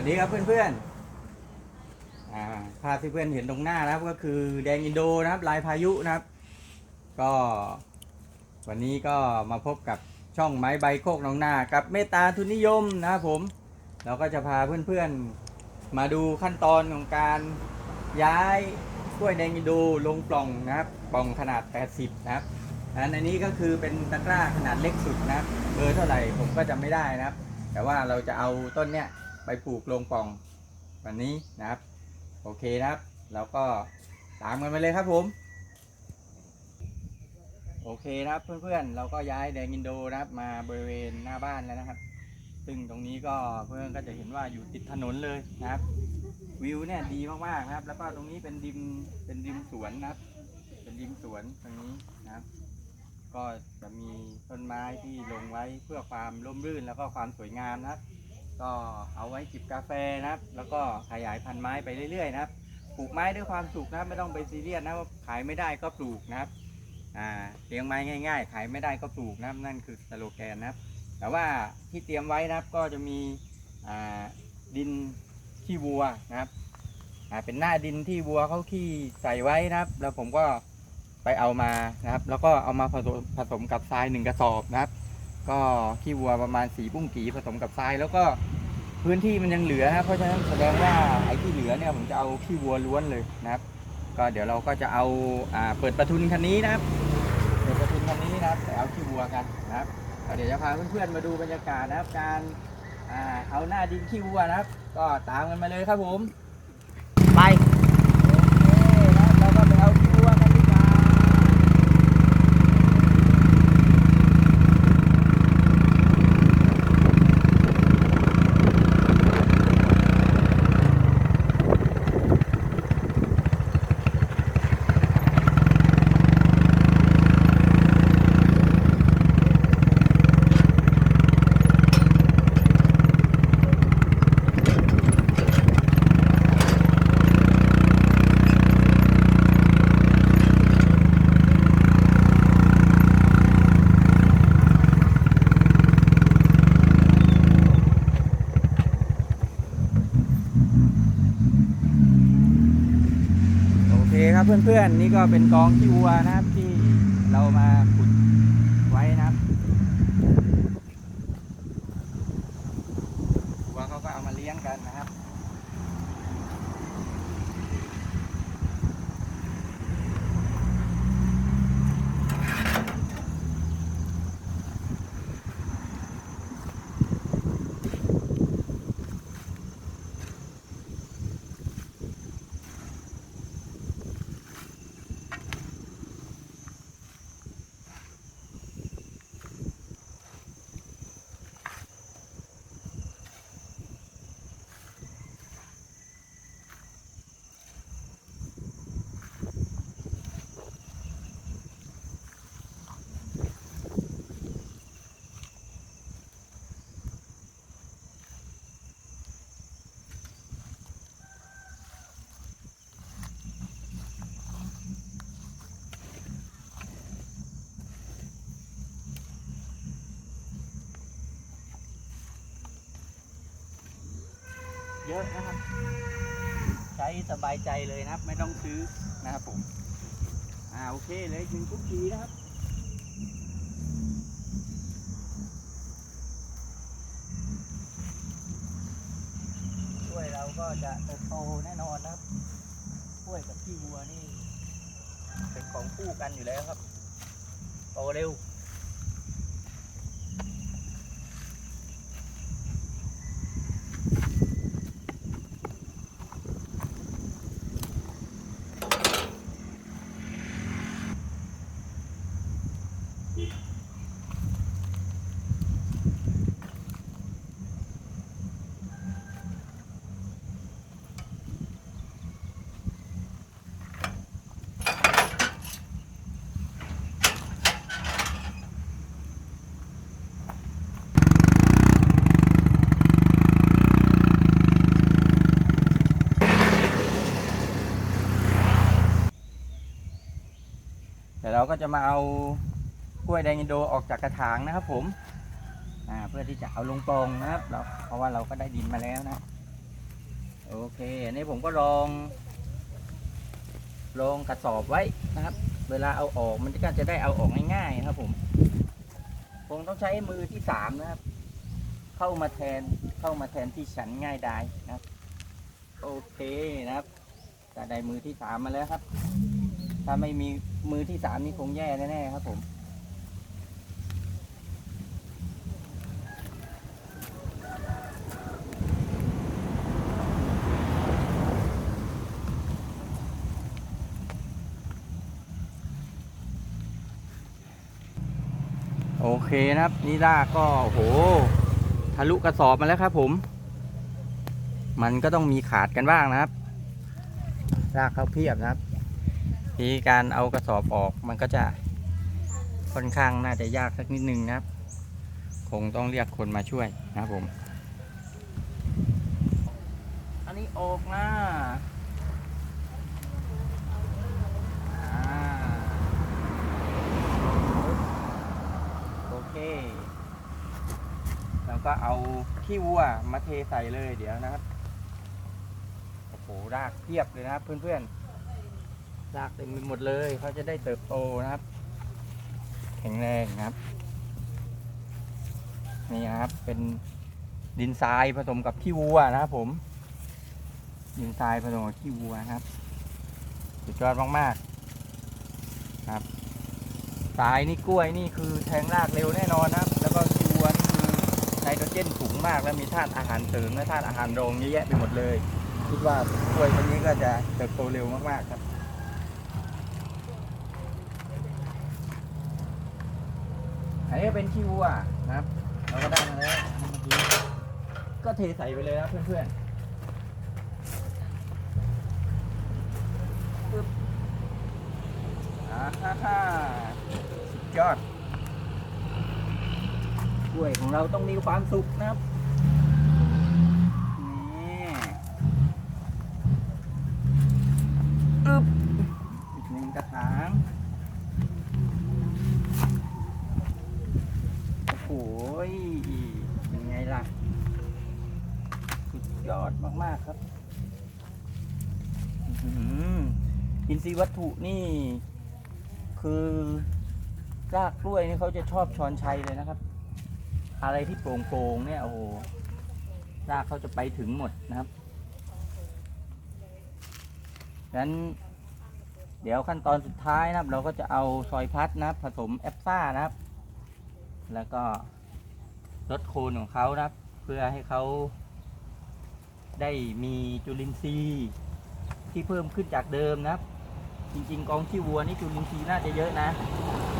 วัสดีครับเพื่อนๆอ่าภาพที่เพื่อนเห็นตรงหน้านะครับ ก็คือแดงอินโดนะครับลายพายุนะครับ ก็วันนี้ก็มาพบกับช่องไม้ใบโคกหน้องนากับเมตตาทุนนิยมนะครับผม เราก็จะพาเพื่อนๆมาดูขั้นตอนของการย้ายกล้วยแดงอินโดลงปล่องนะครับปล่องขนาด 80 นะครับอันนี้ก็คือเป็นตะกร้าขนาดเล็กสุดนะครับเบอร์เท่าไหร่ผมก็จำไม่ได้นะครับ แต่ว่าเราจะเอาต้นเนี้ย ไปปลูกลงป่องวันนี้นะครับ โอเคนะครับ เราก็ตามกันไปเลยครับผม โอเคนะครับเพื่อนๆ เราก็ย้ายแดงอินโดนะครับ มาบริเวณหน้าบ้านแล้วนะครับ ซึ่งตรงนี้ก็เพื่อนก็จะเห็นว่าอยู่ติดถนนเลยนะครับ วิวเนี่ยดีมากๆนะครับ แล้วก็ตรงนี้เป็นริมเป็นริมสวนนะครับ เป็นริมสวนตรงนี้นะครับ ก็จะมีต้นไม้ที่ลงไว้เพื่อความร่มรื่นแล้วก็ความสวยงามนะครับ ก็เอาไว้จิบกาแฟนะครับ แล้วก็ขยายพันธุ์ไม้ไปเรื่อยๆนะครับปลูกไม้ด้วยความสุขนะครับ ไม่ต้องไปซีเรียสนะว่าขายไม่ได้ก็ปลูกนะครับอ่าเลี้ยงไม้ง่าย ๆ ขายไม่ได้ก็ปลูกนะครับ นั่นคือสโลแกนนะครับ แต่ว่าที่เตรียมไว้นะครับก็จะมีอ่าดินขี้วัวนะครับอ่าเป็นหน้าดินที่วัวเขาขี้ใส่ไว้นะครับ แล้วผมก็ไปเอามานะครับ แล้วก็เอามาผสมผสมกับทรายหนึ่งกระสอบนะครับ ก็ขี้วัวประมาณสีบุ้งกีผสมกับทรายแล้วก็ พื้นที่มันยังเหลือนะครับเพราะฉะนั้นแสดงว่าไอ้ที่เหลือเนี่ยผมจะเอาขี้วัวล้วนเลยนะครับ ก็เดี๋ยวเราก็จะเอาอ่าเปิดประทุนคันนี้นะครับ เปิดประทุนคันนี้นะครับแต่เอาขี้วัวกันนะครับเดี๋ยวจะพาเพื่อนๆมาดูบรรยากาศนะครับ การอ่าเอาหน้าดินขี้วัวนะครับ ก็ตามกันมาเลยครับผม ไปโอเคนะครับเราก็ไปเอาขี้วัวกันดีกว่า โอ เพื่อนๆนี่ก็เป็นกองขี้วัวนะครับที่เรามาขุดไว้นะครับวัวเขาก็เอามาเลี้ยงกันนะครับ เยอะนะครับ ใช้สบายใจเลยนะครับ ไม่ต้องซื้อนะครับผม อ่าโอเคเลยหนึ่งกุ๊กกีนะครับกล้วยเราก็จะเติบโตแน่นอนนะครับกล้วยกับขี้วัวนี่เป็นของคู่กันอยู่แล้วครับโตเร็ว เดี๋ยวเราก็จะมาเอากล้วยแดงอินโดออกจากกระถางนะครับ ผมเพื่อที่จะเอาลงปลงนะครับเราเพราะว่าเราก็ได้ดินมาแล้วนะ โอเคอันนี้ผมก็ลองลองกระสอบไว้นะครับ เวลาเอาออกมันก็จะได้เอาออกง่ายๆนะครับ ผมคงต้องใช้มือที่สามนะครับ เข้ามาแทนเข้ามาแทนที่ฉันง่ายได้นะครับ โอเคนะครับแต่ได้มือที่สามมาแล้วครับ ถ้าไม่มีมือที่สามนี่คงแย่แน่ๆครับผม โอเคนะครับ นี่ลากก็โอ้โหทะลุกระสอบมาแล้วครับผม มันก็ต้องมีขาดกันบ้างนะครับ ลากเขาเพียบนะครับ ทีการเอากระสอบออกมันก็จะค่อนข้างน่าจะยากสักนิดนึงนะครับ คงต้องเรียกคนมาช่วยนะครับผม อันนี้ออกนะอ่าโอเค แล้วก็เอาขี้วัวมาเทใส่เลยเดี๋ยวนะครับ โอ้โหรากเพียบเลยนะครับเพื่อนๆ รากเต็มไปหมดเลยเขาจะได้เติบโตนะครับ แข็งแรงนะครับ นี่นะครับเป็นดินทรายผสมกับขี้วัวนะครับผม ดินทรายผสมกับขี้วัวนะครับ สุดยอดมากๆครับสายนี่กล้วยนี่คือแทงรากเร็วแน่นอนนะครับ แล้วก็ขี้วัวนี่คือไนโตรเจนสูงมากแล้วมีธาตุอาหารเสริมและธาตุอาหารรองเยอะแยะไปหมดเลยคิดว่ากล้วยตัวนี้ก็จะเติบโตเร็วมากๆครับ อันนี้เป็นขี้วัวนะครับ เราก็ได้มาแล้วเมื่อกี้ก็เทใส่ไปเลยนะเพื่อนๆปึ๊บอ่าฮ่าฮ่าสุดยอดกล้วยของเราต้องมีความสุขนะครับ นี่อึ๊บอีกหนึ่งกระถาง โอ้โหยเป็นไงล่ะ สุด ยอดมาก ๆ ครับอืมอินทรีย์วัตถุนี่ คือรากกล้วยนี่เขาจะชอบช้อนชัยเลยนะครับ อะไรที่โปร่งๆเนี่ยโอ้โหรากเขาจะไปถึงหมดนะครับดังนั้นเดี๋ยวขั้นตอนสุดท้ายนะครับ เราก็จะเอาซอยพัดนะครับ ผสมแอปซ่านะครับ แล้วก็ลดโคนของเขานะครับ เพื่อให้เขา ได้มีจุลินทรีย์ที่เพิ่มขึ้นจากเดิมนะครับ จริง ๆ กองขี้วัวนี่จุลินทรีย์น่าจะเยอะนะ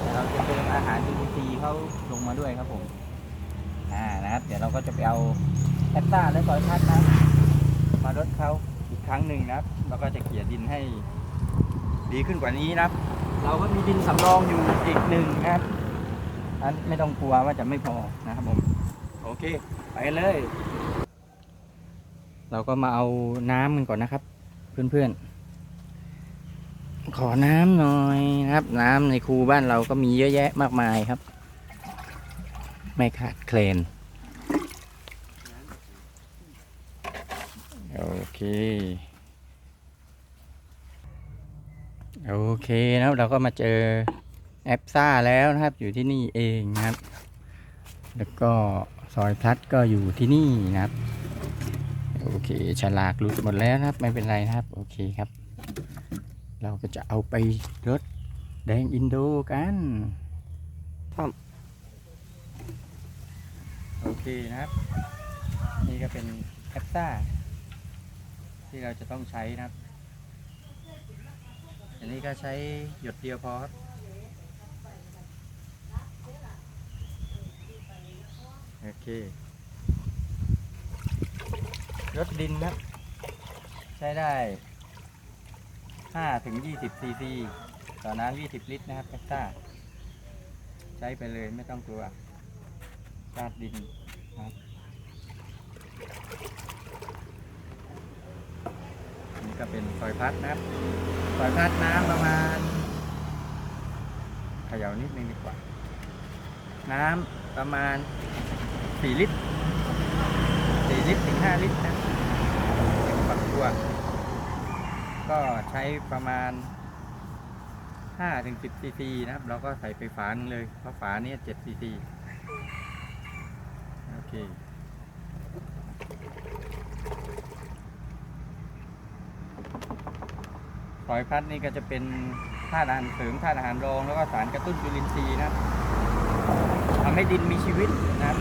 แต่เราจะเติมอาหารจุลินทรีย์เขาลงมาด้วยครับผมอ่านะครับ เดี๋ยวเราก็จะไปเอาแอปต้าและซอยพัดนะมาลดเขาอีกครั้งหนึ่งนะครับแล้วก็จะเกลี่ยดินให้ดีขึ้นกว่านี้นะครับ เราก็มีดินสำรองอยู่อีกหนึ่งนะครับอันไม่ต้องกลัวว่าจะไม่พอนะครับผม โอเค ไปเลย เราก็มาเอาน้ำกันก่อนนะครับ เพื่อนๆ ขอน้ำหน่อยนะครับ น้ำในคูบ้านเราก็มีเยอะแยะมากมายครับ ไม่ขาดเคลนโอเค โอเคนะครับเราก็มาเจอแอปซ่าแล้วนะครับ อยู่ที่นี่เองนะครับ แล้วก็ซอยพลัดก็อยู่ที่นี่นะครับ โอเคฉลากหลุดหมดแล้วนะครับ ไม่เป็นไรนะครับ โอเคครับ เราก็จะเอาไปรถแดงอินโดกันพร้อมโอเคนะครับ นี่ก็เป็นแอปซ่าที่เราจะต้องใช้นะครับ อันนี้ก็ใช้หยดเดียวพอครับโอเค รถดินครับ ใช้ได้5ถึง20ซีซีต่อน้ำ20 ลิตรนะครับแพ็กซ่าใช้ไปเลยไม่ต้องกลัวราดดินนะครับนนี่ก็เป็นซอยพัดนะครับซอยพัดน้ำประมาณเขย่านิดนึงดีกว่า น้ำประมาณ 4 ลิตร 4ลิตรถึง5ลิตรนะเต็มปากตัว ก็ใช้ประมาณ5ถึง10ซีซีนะครับ เราก็ใส่ไปฝานึงเลย เพราะฝานี้7ซีซีโอเคฝอยพัดนี่ก็จะเป็นธาตุอาหารเสริมธาตุอาหารรอง แล้วก็สารกระตุ้นจุลินทรีย์นะทำให้ดินมีชีวิตนะครับ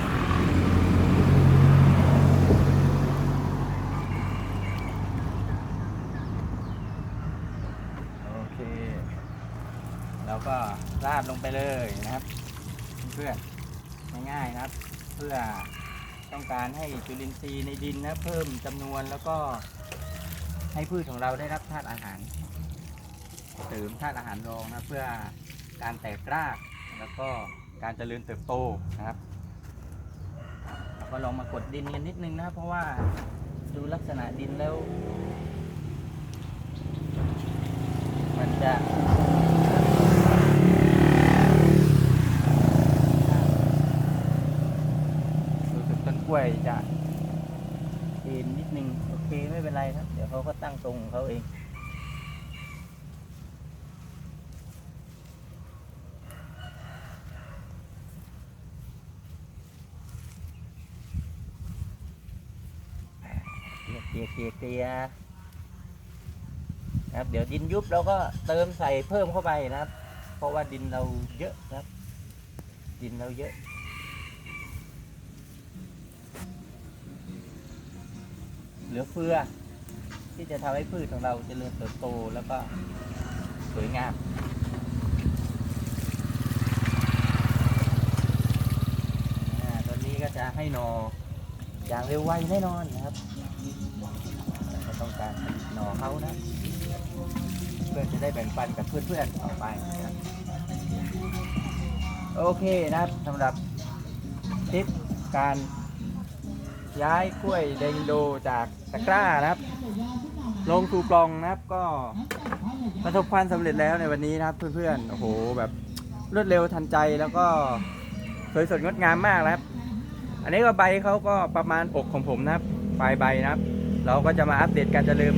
โอเค เราก็ราดลงไปเลยนะครับ เพื่อนง่ายๆนะครับ เพื่อต้องการให้จุลินทรีย์ในดินนะเพิ่มจำนวนแล้วก็ให้พืชของเราได้รับธาตุอาหารเสริมธาตุอาหารรองนะเพื่อการแตกรากแล้วก็การเจริญเติบโตนะครับเราก็ลองมากดดินกันนิดนึงนะครับเพราะว่าดูลักษณะดินแล้ว มันจะรู้สึกต้นก ล้วยจะเอ็นนิดนึงโอเคไม่เป็นไรครับ เดี๋ยวเขาก็ตั้งตรงของเขาเองเกียเกลียเกลียเกลียนะครับ เดี๋ยวดินยุบเราก็เติมใส่เพิ่มเข้าไปนะครับ เพราะว่าดินเราเยอะนะครับ ดินเราเยอะ เหลือเฟือ ที่จะทำให้พืชของเราเจริญเติบโตแล้วก็สวยงามตอนนี้ก็จะให้นออย่างเร็วไวแน่นอนนะครับเราต้องการผลิตหนอเขานะ เพื่อจะได้แบ่งปันกับเพื่อนๆต่อไปนะโอเคนะครับสำหรับทิปการ ย้ายกล้วยแดงโดจากตะกร้านะครับ ลงสู่ปล่องนะครับก็ประสบความสำเร็จแล้วในวันนี้นะครับเพื่อนๆโอ้โหแบบรวดเร็วทันใจแล้วก็สวยสดงดงามมากนะครับ อันนี้ก็ใบเขาก็ประมาณอกของผมนะครับปลายใบนะครับ เราก็จะมาอัปเดตการเจริญ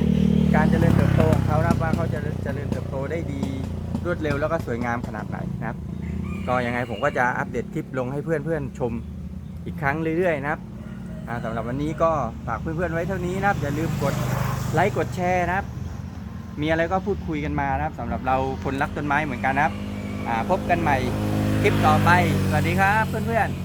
การเจริญเติบโตของเขานะครับว่าเขาจะเจริญเติบโตได้ดีรวดเร็วแล้วก็สวยงามขนาดไหนนะครับ ก็ยังไงผมก็จะอัปเดตคลิปลงให้เพื่อนๆชมอีกครั้งเรื่อยๆนะครับ สำหรับวันนี้ก็ฝากเพื่อนๆไว้เท่านี้นะครับอย่าลืมกดไลค์กดแชร์นะครับ มีอะไรก็พูดคุยกันมานะครับสำหรับเราคนรักต้นไม้เหมือนกันนะครับพบกันใหม่คลิปต่อไป สวัสดีครับเพื่อนๆ